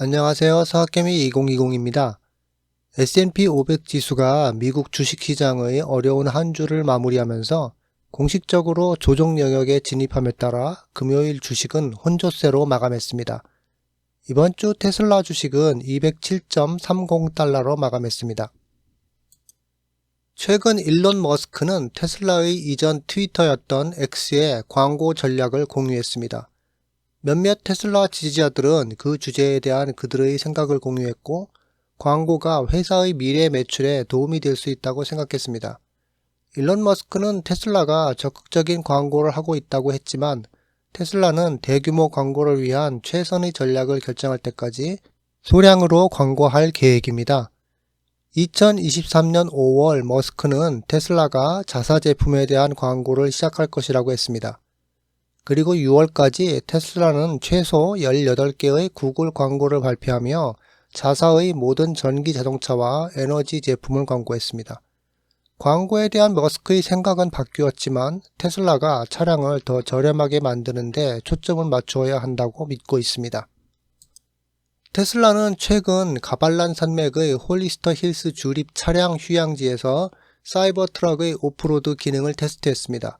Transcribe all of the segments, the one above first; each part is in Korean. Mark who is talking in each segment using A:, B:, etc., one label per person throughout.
A: 안녕하세요. 사학개미 2020입니다. S&P 500 지수가 미국 주식시장의 어려운 한 주를 마무리하면서 공식적으로 조정 영역에 진입함에 따라 금요일 주식은 혼조세로 마감했습니다. 이번 주 테슬라 주식은 207.30달러로 마감했습니다. 최근 일론 머스크는 테슬라의 이전 트위터였던 X의 광고 전략을 공유했습니다. 몇몇 테슬라 지지자들은 그 주제에 대한 그들의 생각을 공유했고 광고가 회사의 미래 매출에 도움이 될 수 있다고 생각했습니다. 일론 머스크는 테슬라가 적극적인 광고를 하고 있다고 했지만 테슬라는 대규모 광고를 위한 최선의 전략을 결정할 때까지 소량으로 광고할 계획입니다. 2023년 5월 머스크는 테슬라가 자사 제품에 대한 광고를 시작할 것이라고 했습니다. 그리고 6월까지 테슬라는 최소 18개의 구글 광고를 발표하며 자사의 모든 전기 자동차와 에너지 제품을 광고했습니다. 광고에 대한 머스크의 생각은 바뀌었지만 테슬라가 차량을 더 저렴하게 만드는데 초점을 맞추어야 한다고 믿고 있습니다. 테슬라는 최근 가발란 산맥의 홀리스터 힐스 주립 차량 휴양지에서 사이버 트럭의 오프로드 기능을 테스트했습니다.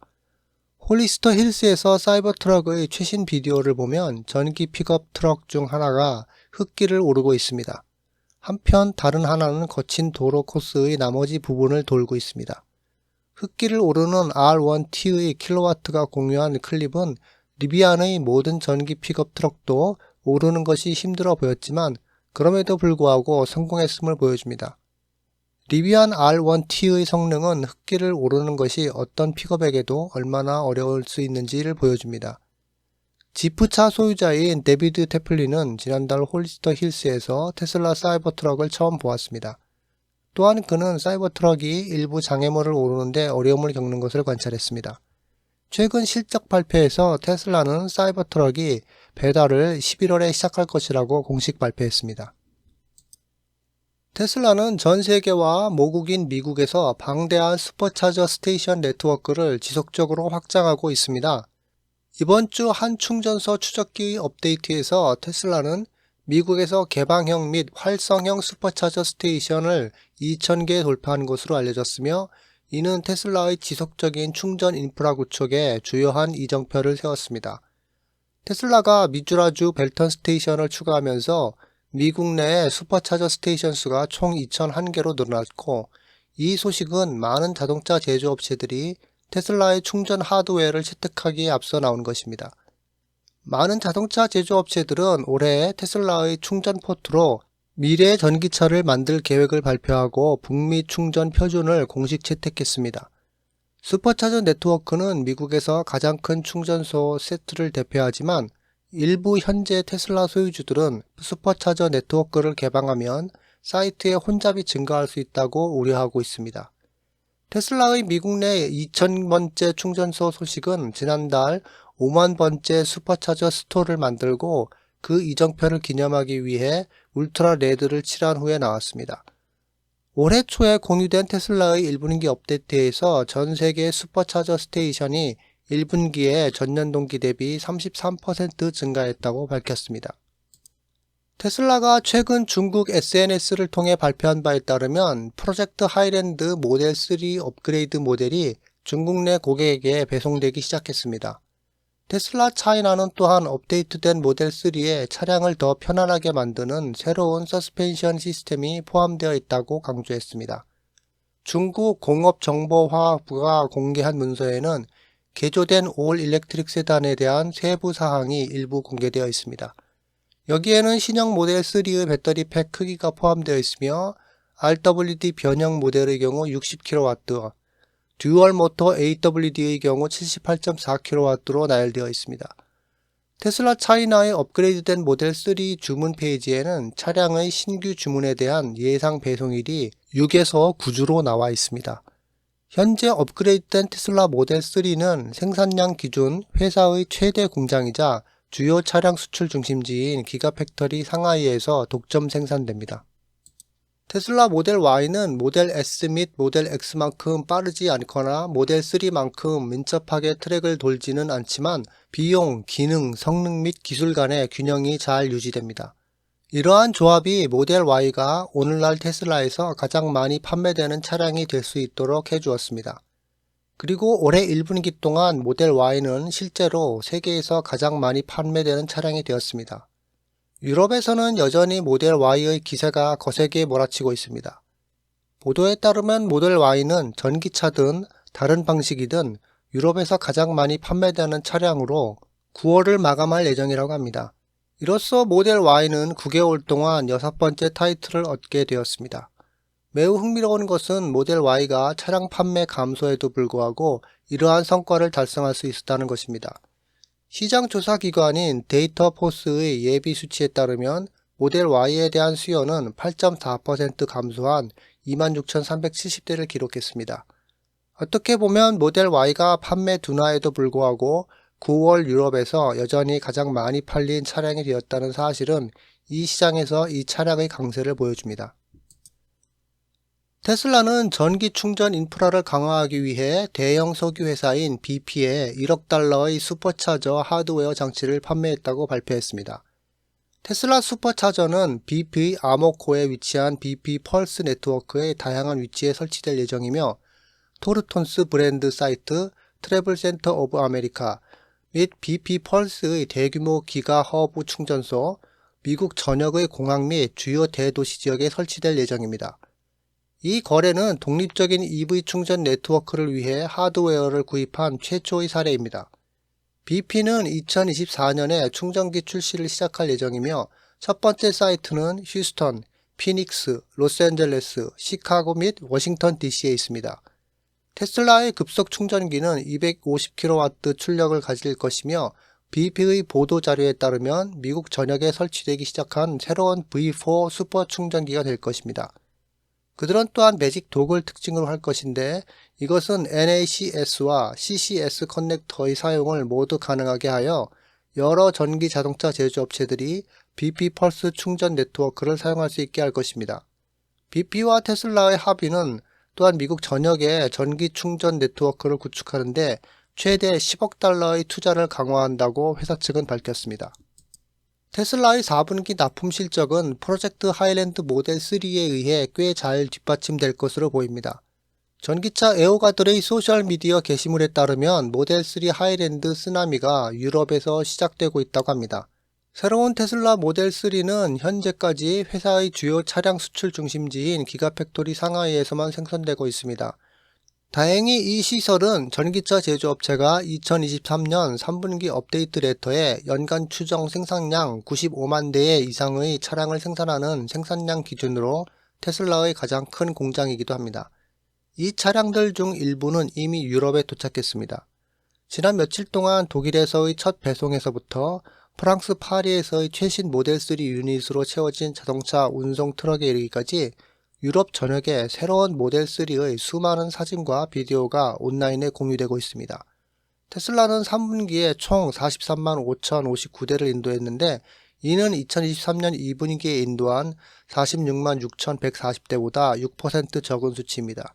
A: 홀리스터 힐스에서 사이버 트럭의 최신 비디오를 보면 전기 픽업 트럭 중 하나가 흙길을 오르고 있습니다. 한편 다른 하나는 거친 도로 코스의 나머지 부분을 돌고 있습니다. 흙길을 오르는 R1T의 킬로와트가 공유한 클립은 리비안의 모든 전기 픽업 트럭도 오르는 것이 힘들어 보였지만 그럼에도 불구하고 성공했음을 보여줍니다. 리비안 R1T의 성능은 흙길을 오르는 것이 어떤 픽업에게도 얼마나 어려울 수 있는지를 보여줍니다. 지프차 소유자인 데비드 테플리는 지난달 홀리스터 힐스에서 테슬라 사이버 트럭을 처음 보았습니다. 또한 그는 사이버 트럭이 일부 장애물을 오르는데 어려움을 겪는 것을 관찰했습니다. 최근 실적 발표에서 테슬라는 사이버 트럭이 배달을 11월에 시작할 것이라고 공식 발표했습니다. 테슬라는 전 세계와 모국인 미국에서 방대한 슈퍼차저 스테이션 네트워크를 지속적으로 확장하고 있습니다. 이번 주 한 충전소 추적기 업데이트에서 테슬라는 미국에서 개방형 및 활성형 슈퍼차저 스테이션을 2,000개 돌파한 것으로 알려졌으며 이는 테슬라의 지속적인 충전 인프라 구축에 주요한 이정표를 세웠습니다. 테슬라가 미주라주 벨턴 스테이션을 추가하면서 미국 내 슈퍼차저 스테이션 수가 총 2,001개로 늘어났고 이 소식은 많은 자동차 제조업체들이 테슬라의 충전 하드웨어를 채택하기에 앞서 나온 것입니다. 많은 자동차 제조업체들은 올해 테슬라의 충전 포트로 미래 전기차를 만들 계획을 발표하고 북미 충전 표준을 공식 채택했습니다. 슈퍼차저 네트워크는 미국에서 가장 큰 충전소 세트를 대표하지만 일부 현재 테슬라 소유주들은 슈퍼차저 네트워크를 개방하면 사이트의 혼잡이 증가할 수 있다고 우려하고 있습니다. 테슬라의 미국 내 2,000번째 충전소 소식은 지난달 5만 번째 슈퍼차저 스토어를 만들고 그 이정표를 기념하기 위해 울트라 레드를 칠한 후에 나왔습니다. 올해 초에 공유된 테슬라의 1분기 업데이트에서 전 세계 슈퍼차저 스테이션이 1분기에 전년 동기 대비 33% 증가했다고 밝혔습니다. 테슬라가 최근 중국 SNS를 통해 발표한 바에 따르면 프로젝트 하이랜드 모델 3 업그레이드 모델이 중국 내 고객에게 배송되기 시작했습니다. 테슬라 차이나는 또한 업데이트된 모델 3에 차량을 더 편안하게 만드는 새로운 서스펜션 시스템이 포함되어 있다고 강조했습니다. 중국 공업정보화학부가 공개한 문서에는 개조된 올 일렉트릭 세단에 대한 세부 사항이 일부 공개되어 있습니다. 여기에는 신형 모델 3의 배터리 팩 크기가 포함되어 있으며 RWD 변형 모델의 경우 60kW, 듀얼 모터 AWD의 경우 78.4kW로 나열되어 있습니다. 테슬라 차이나의 업그레이드된 모델 3 주문 페이지에는 차량의 신규 주문에 대한 예상 배송일이 6에서 9주로 나와 있습니다. 현재 업그레이드된 테슬라 모델 3는 생산량 기준 회사의 최대 공장이자 주요 차량 수출 중심지인 기가팩터리 상하이에서 독점 생산됩니다. 테슬라 모델 Y는 모델 S 및 모델 X만큼 빠르지 않거나 모델 3만큼 민첩하게 트랙을 돌지는 않지만 비용, 기능, 성능 및 기술 간의 균형이 잘 유지됩니다. 이러한 조합이 모델 Y가 오늘날 테슬라에서 가장 많이 판매되는 차량이 될 수 있도록 해주었습니다. 그리고 올해 1분기 동안 모델 Y는 실제로 세계에서 가장 많이 판매되는 차량이 되었습니다. 유럽에서는 여전히 모델 Y의 기세가 거세게 몰아치고 있습니다. 보도에 따르면 모델 Y는 전기차든 다른 방식이든 유럽에서 가장 많이 판매되는 차량으로 9월을 마감할 예정이라고 합니다. 이로써 모델 Y는 9개월 동안 여섯 번째 타이틀을 얻게 되었습니다. 매우 흥미로운 것은 모델 Y가 차량 판매 감소에도 불구하고 이러한 성과를 달성할 수 있었다는 것입니다. 시장 조사 기관인 데이터 포스의 예비 수치에 따르면 모델 Y에 대한 수요는 8.4% 감소한 26,370대를 기록했습니다. 어떻게 보면 모델 Y가 판매 둔화에도 불구하고 9월 유럽에서 여전히 가장 많이 팔린 차량이 되었다는 사실은 이 시장에서 이 차량의 강세를 보여줍니다. 테슬라는 전기 충전 인프라를 강화하기 위해 대형 석유 회사인 BP에 1억 달러의 슈퍼차저 하드웨어 장치를 판매했다고 발표했습니다. 테슬라 슈퍼차저는 BP 아모코에 위치한 BP 펄스 네트워크의 다양한 위치에 설치될 예정이며 토르톤스 브랜드 사이트 트래블 센터 오브 아메리카 및 BP 펄스의 대규모 기가 허브 충전소, 미국 전역의 공항 및 주요 대도시 지역에 설치될 예정입니다. 이 거래는 독립적인 EV 충전 네트워크를 위해 하드웨어를 구입한 최초의 사례입니다. BP는 2024년에 충전기 출시를 시작할 예정이며 첫 번째 사이트는 휴스턴, 피닉스, 로스앤젤레스, 시카고 및 워싱턴 DC에 있습니다. 테슬라의 급속 충전기는 250kW 출력을 가질 것이며 BP의 보도 자료에 따르면 미국 전역에 설치되기 시작한 새로운 V4 슈퍼 충전기가 될 것입니다. 그들은 또한 매직 독을 특징으로 할 것인데 이것은 NACS와 CCS 커넥터의 사용을 모두 가능하게 하여 여러 전기 자동차 제조업체들이 BP 펄스 충전 네트워크를 사용할 수 있게 할 것입니다. BP와 테슬라의 합의는 또한 미국 전역에 전기 충전 네트워크를 구축하는데 최대 10억 달러의 투자를 강화한다고 회사 측은 밝혔습니다. 테슬라의 4분기 납품 실적은 프로젝트 하이랜드 모델 3에 의해 꽤 잘 뒷받침될 것으로 보입니다. 전기차 애호가들의 소셜미디어 게시물에 따르면 모델 3 하이랜드 쓰나미가 유럽에서 시작되고 있다고 합니다. 새로운 테슬라 모델 3는 현재까지 회사의 주요 차량 수출 중심지인 기가팩토리 상하이에서만 생산되고 있습니다. 다행히 이 시설은 전기차 제조업체가 2023년 3분기 업데이트 레터에 연간 추정 생산량 95만 대 이상의 차량을 생산하는 생산량 기준으로 테슬라의 가장 큰 공장이기도 합니다. 이 차량들 중 일부는 이미 유럽에 도착했습니다. 지난 며칠 동안 독일에서의 첫 배송에서부터 프랑스 파리에서의 최신 모델 3 유닛으로 채워진 자동차 운송 트럭에 이르기까지 유럽 전역에 새로운 모델 3의 수많은 사진과 비디오가 온라인에 공유되고 있습니다. 테슬라는 3분기에 총 43만 5,059대를 인도했는데 이는 2023년 2분기에 인도한 46만 6,140대보다 6% 적은 수치입니다.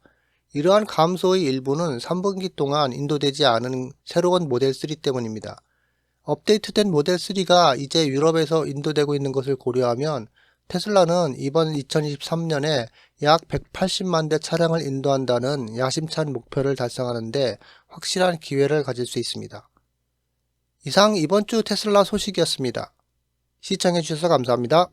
A: 이러한 감소의 일부는 3분기 동안 인도되지 않은 새로운 모델 3 때문입니다. 업데이트된 모델 3가 이제 유럽에서 인도되고 있는 것을 고려하면 테슬라는 이번 2023년에 약 180만 대 차량을 인도한다는 야심찬 목표를 달성하는데 확실한 기회를 가질 수 있습니다. 이상 이번 주 테슬라 소식이었습니다. 시청해주셔서 감사합니다.